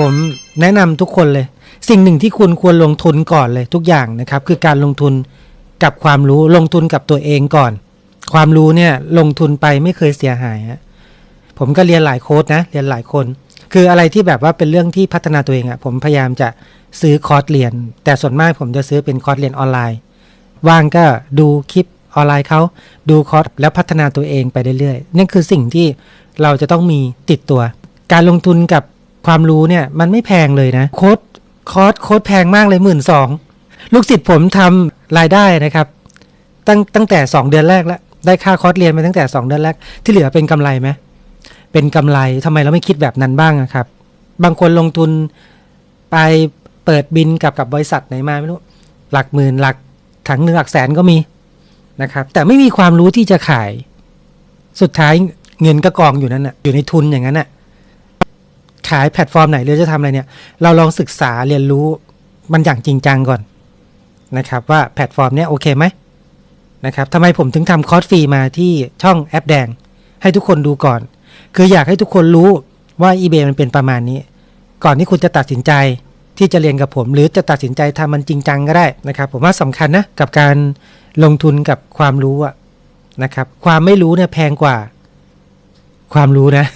ผมแนะนำทุกคนเลย สิ่งหนึ่งที่คุณควรลงทุนก่อนเลยทุกอย่างนะครับ คือการลงทุนกับความรู้ลงทุนกับตัวเองก่อน ความรู้เนี่ยลงทุนไปไม่เคยเสียหายฮะผมก็เรียนหลายโค้ดนะ เรียนหลายคน คืออะไรที่แบบว่าเป็นเรื่องที่พัฒนาตัวเองอะผมพยายามจะซื้อคอร์สเรียน แต่ส่วนมากผมจะซื้อเป็นคอร์สเรียนออนไลน์ ว่างก็ดูคลิปออนไลน์เขาดูคอร์สแล้วพัฒนาตัวเองไปเรื่อยๆนั่นคือสิ่งที่เราจะต้องมีติดตัว การลงทุนกับ ความรู้เนี่ยมันไม่แพงเลยนะ โค้ดคอร์สโค้ดแพงมากเลยหมื่นสองลูกศิษย์ผมทำรายได้นะครับ ตั้งตั้งแต่ 2 เดือนแรกแล้วได้ค่าคอร์สเรียนมาตั้งแต่ 2 เดือนแรก ที่เหลือเป็นกำไรไหมเป็นกำไรทำไมเราไม่คิดแบบนั้นบ้างอะครับ บางคนลงทุนไปเปิดบินกับกับบริษัทไหนมาไม่รู้ หลักหมื่นหลักถังหนึ่งหลักแสนก็มีนะครับ แต่ไม่มีความรู้ที่จะขาย สุดท้ายเงินก็กองอยู่นั่นน่ะอยู่ในทุนอย่างนั้นน่ะ ขายแพลตฟอร์มไหนหรือจะทำอะไรเนี่ย เราลองศึกษาเรียนรู้มันอย่างจริงจังก่อนนะครับว่าแพลตฟอร์มเนี้ยโอเคไหมนะครับทำไมผมถึงทำคอร์สฟรีมาที่ช่องแอปแดง ให้ทุกคนดูก่อน คืออยากให้ทุกคนรู้ว่า eBay มันเป็นประมาณนี้ ก่อนที่คุณจะตัดสินใจที่จะเรียนกับผม หรือจะตัดสินใจทำมันจริงจังก็ได้นะครับ ผมว่าสำคัญนะกับการลงทุนกับความรู้อะนะครับ ความไม่รู้เนี่ยแพงกว่า ความรู้นะ